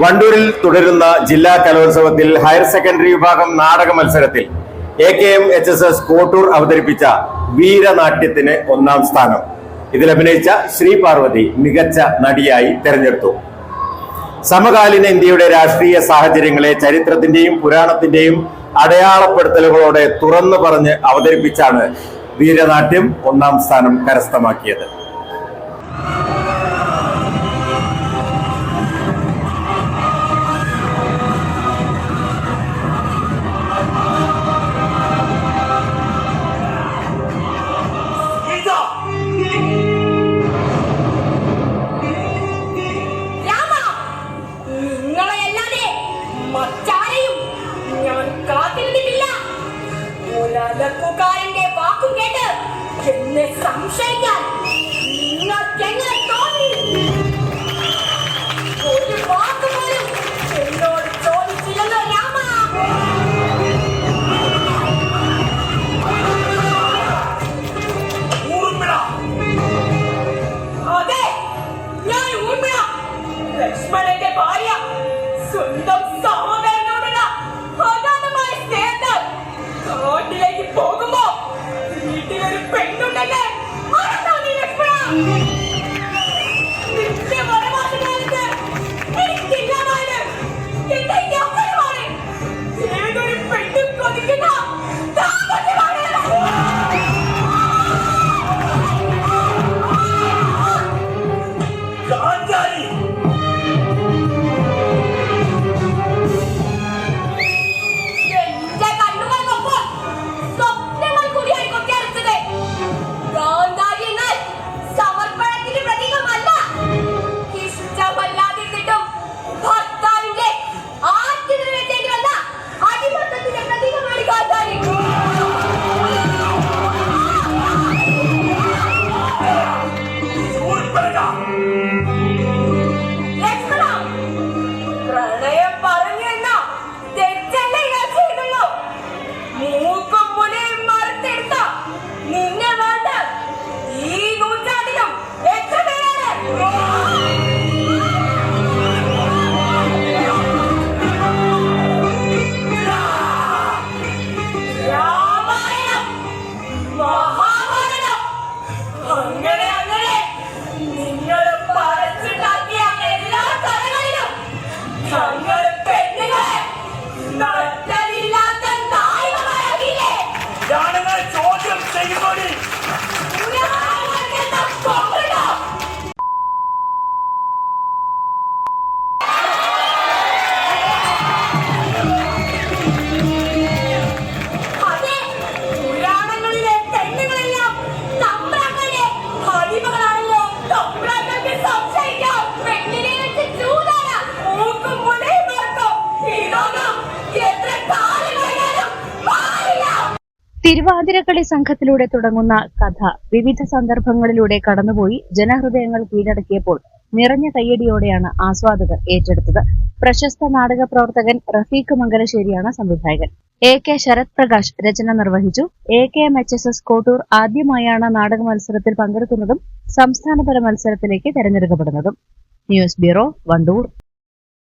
വണ്ടൂരിൽ തുടരുന്ന ജില്ലാ കലോത്സവത്തിൽ ഹയർ സെക്കൻഡറി വിഭാഗം നാടക മത്സരത്തിൽ A K M H S S Kottoor അവതരിപ്പിച്ച വീരനാട്യത്തിന് ഒന്നാം സ്ഥാനം. ഇതിൽ അഭിനയിച്ച ശ്രീ പാർവതി മികച്ച നടിയായി തെരഞ്ഞെടുത്തു. സമകാലീന ഇന്ത്യയുടെ രാഷ്ട്രീയ സാഹചര്യങ്ങളെ ചരിത്രത്തിന്റെയും പുരാണത്തിന്റെയും അടയാളപ്പെടുത്തലുകളോടെ തുറന്നു പറഞ്ഞ് അവതരിപ്പിച്ചാണ് വീരനാട്യം ഒന്നാം സ്ഥാനം കരസ്ഥമാക്കിയത്. ഒരലക്കുകാരന്റെ വാക്കും കേട്ട് എന്നെ സംശയിക്കാൻ നിങ്ങൾക്കെങ്ങനെ തോന്നി. Hallelujah. തിരുവാതിരക്കളി സംഘത്തിലൂടെ തുടങ്ങുന്ന കഥ വിവിധ സന്ദർഭങ്ങളിലൂടെ കടന്നുപോയി ജനഹൃദയങ്ങൾ കീഴടക്കിയപ്പോൾ നിറഞ്ഞ കയ്യടിയോടെയാണ് ആസ്വാദകർ ഏറ്റെടുത്തത്. പ്രശസ്ത നാടക പ്രവർത്തകൻ റഫീഖ് മംഗലശ്ശേരിയാണ് സംവിധായകൻ. എ കെ ശരത് പ്രകാശ് രചന നിർവഹിച്ചു. A K M H S S Kottoor ആദ്യമായാണ് നാടക മത്സരത്തിൽ പങ്കെടുക്കുന്നതും സംസ്ഥാനതല മത്സരത്തിലേക്ക് തെരഞ്ഞെടുക്കപ്പെടുന്നതും. News bureau Wandoor.